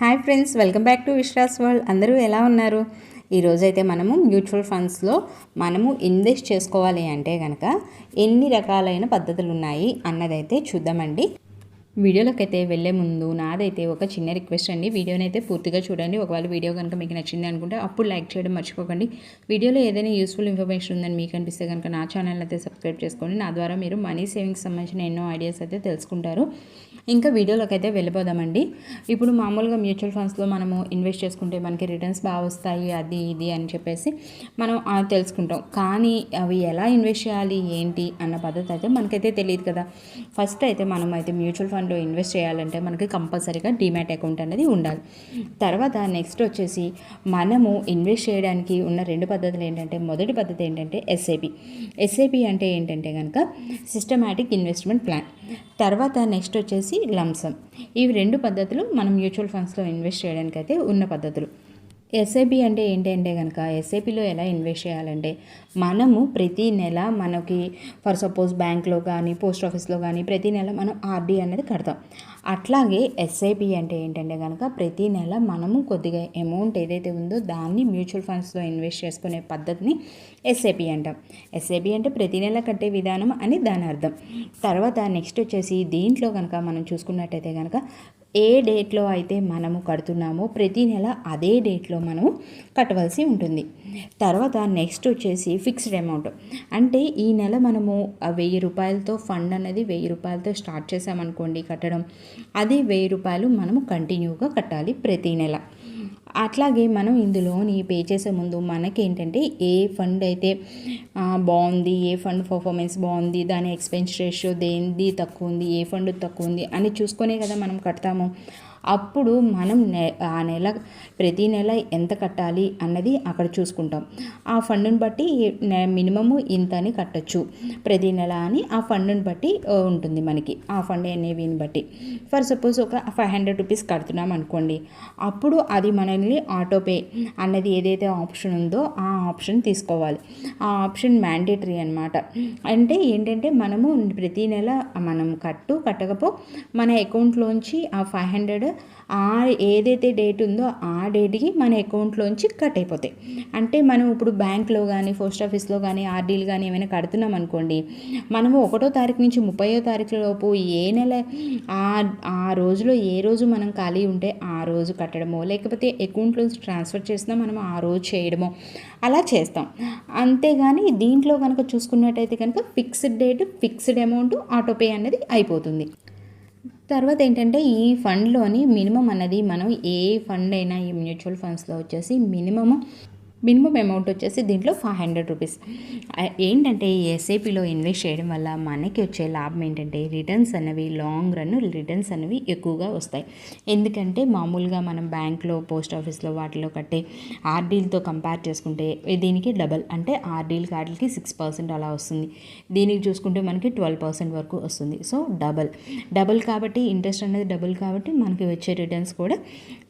Hi friends welcome back to Vishwas world. అందరూ ఎలా ఉన్నారు? ఈరోజైతే మనము మ్యూచువల్ ఫండ్స్లో మనము ఇన్వెస్ట్ చేసుకోవాలి అంటే కనుక ఎన్ని రకాలైన పద్ధతులు ఉన్నాయి అన్నదైతే చూద్దామండి. వీడియోలోకి అయితే వెళ్ళే ముందు నాదైతే ఒక చిన్న రిక్వెస్ట్ అండి. వీడియోని అయితే పూర్తిగా చూడండి. ఒకవేళ వీడియో కనుక మీకు నచ్చింది అనుకుంటే అప్పుడు లైక్ చేయడం మర్చిపోకండి. వీడియోలో ఏదైనా యూస్ఫుల్ ఇన్ఫర్మేషన్ ఉందని మీకు అనిపిస్తే కనుక నా ఛానల్ అయితే సబ్స్క్రైబ్ చేసుకోండి. నా ద్వారా మీరు మనీ సేవింగ్స్ సంబంధించిన ఎన్నో ఐడియాస్ అయితే తెలుసుకుంటారు. ఇంకా వీడియోలోకి అయితే వెళ్ళిపోదామండి. ఇప్పుడు మామూలుగా మ్యూచువల్ ఫండ్స్లో మనము ఇన్వెస్ట్ చేసుకుంటే మనకి రిటర్న్స్ బాగా వస్తాయి అది ఇది అని చెప్పేసి మనం తెలుసుకుంటాం. కానీ అవి ఎలా ఇన్వెస్ట్ చేయాలి ఏంటి అన్న పద్ధతి అయితే మనకైతే తెలియదు కదా. ఫస్ట్ అయితే మనం అయితే మ్యూచువల్ ఫండ్లో ఇన్వెస్ట్ చేయాలంటే మనకి కంపల్సరీగా డిమాట్ అకౌంట్ అనేది ఉండాలి. తర్వాత నెక్స్ట్ వచ్చేసి మనము ఇన్వెస్ట్ చేయడానికి ఉన్న రెండు పద్ధతులు ఏంటంటే మొదటి పద్ధతి ఏంటంటే ఎస్ఐపి ఎస్ఐపి అంటే ఏంటంటే కనుక సిస్టమాటిక్ ఇన్వెస్ట్మెంట్ ప్లాన్. తర్వాత నెక్స్ట్ వచ్చేసి లంసమ్ ఇవి రెండు పద్ధతులు మనం మ్యూచువల్ ఫండ్స్లో ఇన్వెస్ట్ చేయడానికి అయితే ఉన్న పద్ధతులు. ఎస్ఐపి అంటే ఏంటంటే కనుక ఎస్ఐపిలో ఎలా ఇన్వెస్ట్ చేయాలంటే మనము ప్రతి నెల మనకి ఫర్ సపోజ్ బ్యాంక్లో కానీ పోస్ట్ ఆఫీస్లో కానీ ప్రతి నెల మనం ఆర్డీ అనేది కడతాం. అట్లాగే ఎస్ఐపి అంటే ఏంటంటే కనుక ప్రతి నెల మనము కొద్దిగా అమౌంట్ ఏదైతే ఉందో దాన్ని మ్యూచువల్ ఫండ్స్లో ఇన్వెస్ట్ చేసుకునే పద్ధతిని ఎస్ఐపి అంటాం. ఎస్ఐపి అంటే ప్రతి నెల కట్టే విధానం అని దాని అర్థం. తర్వాత నెక్స్ట్ వచ్చేసి దీంట్లో కనుక మనం చూసుకున్నట్టయితే కనుక ఏ డేట్లో అయితే మనము కడుతున్నామో ప్రతి నెల అదే డేట్లో మనము కట్టవలసి ఉంటుంది. తర్వాత నెక్స్ట్ వచ్చేసి ఫిక్స్డ్ అమౌంట్. అంటే ఈ నెల మనము వెయ్యి రూపాయలతో ఫండ్ అనేది వెయ్యి రూపాయలతో స్టార్ట్ చేసామనుకోండి కట్టడం అదే వెయ్యి రూపాయలు మనము కంటిన్యూగా కట్టాలి ప్రతి నెల. అట్లాగే మనం ఇందులోని పే చేసే ముందు మనకేంటంటే ఏ ఫండ్ అయితే బాగుంది ఏ ఫండ్ పర్ఫార్మెన్స్ బాగుంది దాని ఎక్స్పెన్స్ రేషియో దేనిది తక్కువ ఉంది ఏ ఫండ్ తక్కువ ఉంది అని చూసుకునే కదా మనం కడతాము. అప్పుడు మనం నె ఆ నెల ప్రతి నెల ఎంత కట్టాలి అన్నది అక్కడ చూసుకుంటాం. ఆ ఫండ్ని బట్టి మినిమము ఇంత అని కట్టచ్చు. ప్రతి నెల అని ఆ ఫండ్ని బట్టి ఉంటుంది మనకి. ఆ ఫండ్ అనేవిని బట్టి. ఫర్ సపోజ్ ఒక ఫైవ్ హండ్రెడ్ రూపీస్ కడుతున్నాం అనుకోండి అప్పుడు అది మనల్ని ఆటోపే అన్నది ఏదైతే ఆప్షన్ ఉందో ఆ ఆప్షన్ తీసుకోవాలి. ఆ ఆప్షన్ మ్యాండేటరీ అనమాట అంటే ఏంటంటే మనము ప్రతి నెల మనం కట్టు కట్టకపో మన అకౌంట్లోంచి ఆ ఫైవ్ హండ్రెడ్ ఆ ఏదైతే డేట్ ఉందో ఆ డేట్కి మన అకౌంట్లోంచి కట్ అయిపోతాయి. అంటే మనం ఇప్పుడు బ్యాంక్లో కానీ పోస్ట్ ఆఫీస్లో కానీ ఆర్డీలు కానీ ఏమైనా కడుతున్నాం అనుకోండి మనము ఒకటో తారీఖు నుంచి ముప్పయో తారీఖు లోపు ఏ నెల ఆ ఆ రోజులో ఏ రోజు మనం ఖాళీ ఉంటే ఆ రోజు కట్టడమో లేకపోతే అకౌంట్లోంచి ట్రాన్స్ఫర్ చేసినా మనం ఆ రోజు చేయడమో అలా చేస్తాం. అంతేగాని దీంట్లో కనుక చూసుకున్నట్టయితే కనుక fixed date fixed amount autopay అనేది అయిపోతుంది. తర్వాత ఏంటంటే ఈ ఫండ్లోని మినిమం అన్నది మనం ఏ ఫండ్ అయినా ఈ మ్యూచువల్ ఫండ్స్లో వచ్చేసి మినిమము మినిమం అమౌంట్ వచ్చేసి దీంట్లో ఫైవ్ హండ్రెడ్ రూపీస్. ఏంటంటే ఈ ఎస్ఐపిలో ఇన్వెస్ట్ చేయడం వల్ల మనకి వచ్చే లాభం ఏంటంటే రిటర్న్స్ అనేవి లాంగ్ రన్ రిటర్న్స్ అనేవి ఎక్కువగా వస్తాయి. ఎందుకంటే మామూలుగా మనం బ్యాంక్లో పోస్ట్ ఆఫీస్లో వాటిలో కట్టే ఆర్డీలతో కంపేర్ చేసుకుంటే దీనికి డబల్ అంటే ఆర్డీల్ కార్డులకి సిక్స్ పర్సెంట్ అలా వస్తుంది. దీనికి చూసుకుంటే మనకి ట్వెల్వ్ పర్సెంట్ వరకు వస్తుంది. So double. డబల్ కాబట్టి ఇంట్రెస్ట్ అనేది డబుల్ కాబట్టి మనకి వచ్చే రిటర్న్స్ కూడా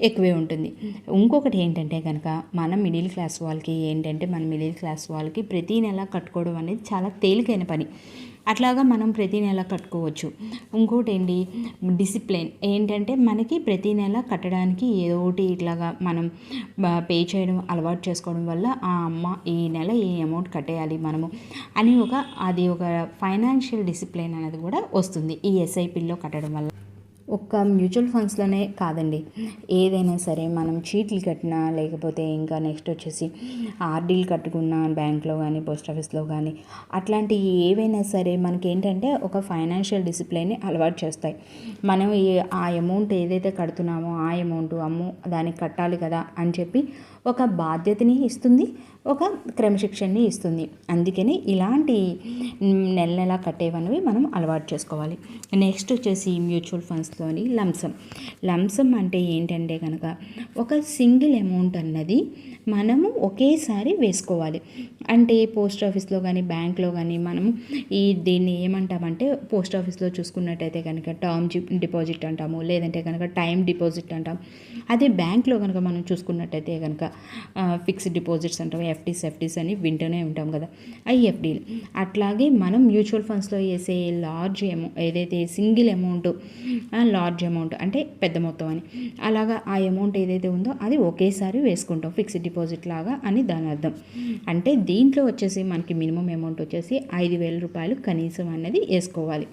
ఎక్కువే ఉంటుంది. ఇంకొకటి ఏంటంటే కనుక మనం మిడిల్ క్లాస్ వాళ్ళకి ఏంటంటే మన మిడిల్ క్లాస్ వాళ్ళకి ప్రతీ నెల కట్టుకోవడం అనేది చాలా తేలికైన పని. అట్లాగా మనం ప్రతి నెల కట్టుకోవచ్చు. ఇంకోటి ఏంటి డిసిప్లిన్. ఏంటంటే మనకి ప్రతి నెల కట్టడానికి ఏదో ఒకటి ఇట్లాగా మనం పే చేయడం అలవాటు చేసుకోవడం వల్ల ఆ అమ్మ ఈ నెల ఈ అమౌంట్ కట్టేయాలి మనము అని ఒక అది ఒక ఫైనాన్షియల్ డిసిప్లిన్ అనేది కూడా వస్తుంది ఈ ఎస్ఐపిలో కట్టడం వల్ల. ఒక్క మ్యూచువల్ ఫండ్స్లోనే కాదండి. ఏదైనా సరే మనం చీట్లు కట్టినా లేకపోతే ఇంకా నెక్స్ట్ వచ్చేసి ఆర్డీలు కట్టుకున్న బ్యాంక్లో కానీ పోస్ట్ ఆఫీస్లో కానీ అట్లాంటివి ఏవైనా సరే మనకి ఏంటంటే ఒక ఫైనాన్షియల్ డిసిప్లిన్ని అలవాటు చేస్తాయి. మనం ఆ అమౌంట్ ఏదైతే కడుతున్నామో ఆ అమౌంట్ అమ్ము దానికి కట్టాలి కదా అని చెప్పి ఒక బాధ్యతని ఇస్తుంది ఒక క్రమశిక్షణని ఇస్తుంది. అందుకని ఇలాంటి నెల నెల కట్టేవన్నవి మనం అలవాటు చేసుకోవాలి. నెక్స్ట్ వచ్చేసి మ్యూచువల్ ఫండ్స్లోని లంసం లంసం అంటే ఏంటంటే కనుక ఒక సింగిల్ అమౌంట్ అన్నది మనము ఒకేసారి వేసుకోవాలి. అంటే పోస్ట్ ఆఫీస్లో కానీ బ్యాంక్లో కానీ మనము ఈ దీన్ని ఏమంటామంటే పోస్ట్ ఆఫీస్లో చూసుకున్నట్టయితే కనుక టర్మ్ డిపాజిట్ అంటాము. లేదంటే కనుక టైం డిపాజిట్ అంటాం. అదే బ్యాంక్లో కనుక మనం చూసుకున్నట్టయితే కనుక ఫిక్స్డ్ డిపాజిట్స్ అంటాం ఎఫ్డీస్ ఎఫ్డీస్ అని వింటూనే ఉంటాం కదా. ఐఎఫ్డీలు అట్లాగే మనం మ్యూచువల్ ఫండ్స్లో వేసే లార్జ్ అమౌంట్ ఏదైతే సింగిల్ అమౌంట్ లార్జ్ అమౌంట్ అంటే పెద్ద మొత్తం అని అలాగా ఆ అమౌంట్ ఏదైతే ఉందో అది ఒకేసారి వేసుకుంటాం ఫిక్స్డ్ డిపాజిట్ లాగా అని దాని అర్థం. అంటే దీంట్లో వచ్చేసి మనకి మినిమం అమౌంట్ వచ్చేసి ఐదు వేల రూపాయలు కనీసం అనేది వేసుకోవాలి.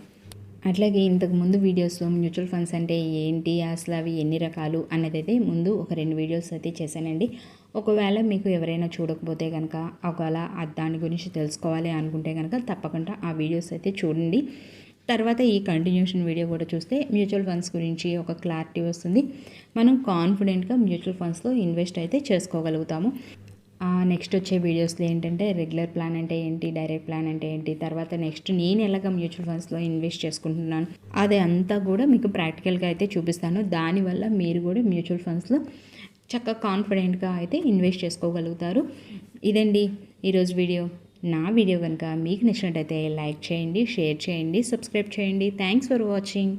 అట్లాగే ఇంతకు ముందు వీడియోస్లో మ్యూచువల్ ఫండ్స్ అంటే ఏంటి అసలు అవి ఎన్ని రకాలు అన్నదైతే ముందు ఒక రెండు వీడియోస్ అయితే చేశానండి. ఒకవేళ మీకు ఎవరైనా చూడకపోతే కనుక ఒకవేళ దాని గురించి తెలుసుకోవాలి అనుకుంటే కనుక తప్పకుండా ఆ వీడియోస్ అయితే చూడండి. తర్వాత ఈ కంటిన్యూషన్ వీడియో కూడా చూస్తే మ్యూచువల్ ఫండ్స్ గురించి ఒక క్లారిటీ వస్తుంది. మనం కాన్ఫిడెంట్గా మ్యూచువల్ ఫండ్స్లో ఇన్వెస్ట్ అయితే చేసుకోగలుగుతాము. నెక్స్ట్ వచ్చే వీడియోస్లో ఏంటంటే రెగ్యులర్ ప్లాన్ అంటే ఏంటి డైరెక్ట్ ప్లాన్ అంటే ఏంటి తర్వాత నెక్స్ట్ నేను ఎలాగ మ్యూచువల్ ఫండ్స్లో ఇన్వెస్ట్ చేసుకుంటున్నాను అది అంతా కూడా మీకు ప్రాక్టికల్గా అయితే చూపిస్తాను. దానివల్ల మీరు కూడా మ్యూచువల్ ఫండ్స్లో చక్కగా కాన్ఫిడెంట్గా అయితే ఇన్వెస్ట్ చేసుకోగలుగుతారు. ఇదండి ఈరోజు వీడియో నా వీడియో కనుక మీకు నచ్చినట్టయితే లైక్ చేయండి షేర్ చేయండి సబ్స్క్రైబ్ చేయండి. Thanks for watching